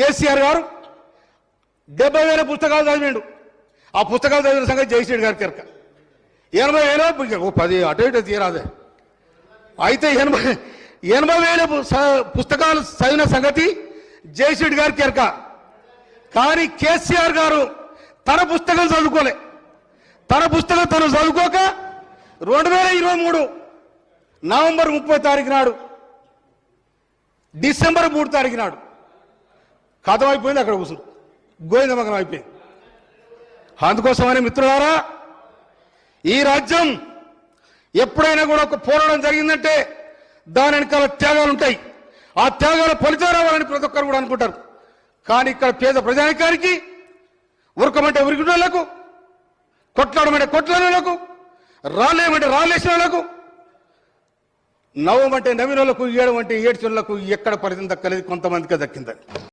కేసీఆర్ గారు డెబ్బై వేల పుస్తకాలు చదివిండు. ఆ పుస్తకాలు చదివిన సంగతి జయశ్రెడ్డి గారి ఎరక ఎనభై వేలు పది అటు ఇటు తీరాదే. అయితే ఎనభై ఎనభై వేల పుస్తకాలు చదివిన సంగతి జయశ్రెడ్డి గారి ఎరక కానీ కేసీఆర్ గారు తన పుస్తకం చదువుకోలే. తన పుస్తకం తను చదువుకోక రెండు వేల ఇరవై మూడు నవంబర్ ముప్పై తారీఖు నాడు డిసెంబర్ మూడు తారీఖు నాడు కథం అయిపోయింది అక్కడ కూర్చుని గోవిందమగం అయిపోయింది. అందుకోసమని మిత్రులారా ఈ రాజ్యం ఎప్పుడైనా కూడా ఒక పోరాటం జరిగిందంటే దాని వెనకాల త్యాగాలు ఉంటాయి. ఆ త్యాగాల ఫలితం రావాలని ప్రతి ఒక్కరు కూడా అనుకుంటారు. కానీ ఇక్కడ పేద ప్రజానికానికి ఉరకమంటే ఉరికినోళ్ళకు కొట్లాడమంటే కొట్లాడేళ్ళకు రాలేమంటే రాలేసినోళ్ళకు నవ్వమంటే నవ్వినోళ్ళకు ఏడమంటే ఏడ్చినోళ్ళకు ఎక్కడ ఫలితం దక్కలేదు కొంతమందికి దక్కిందని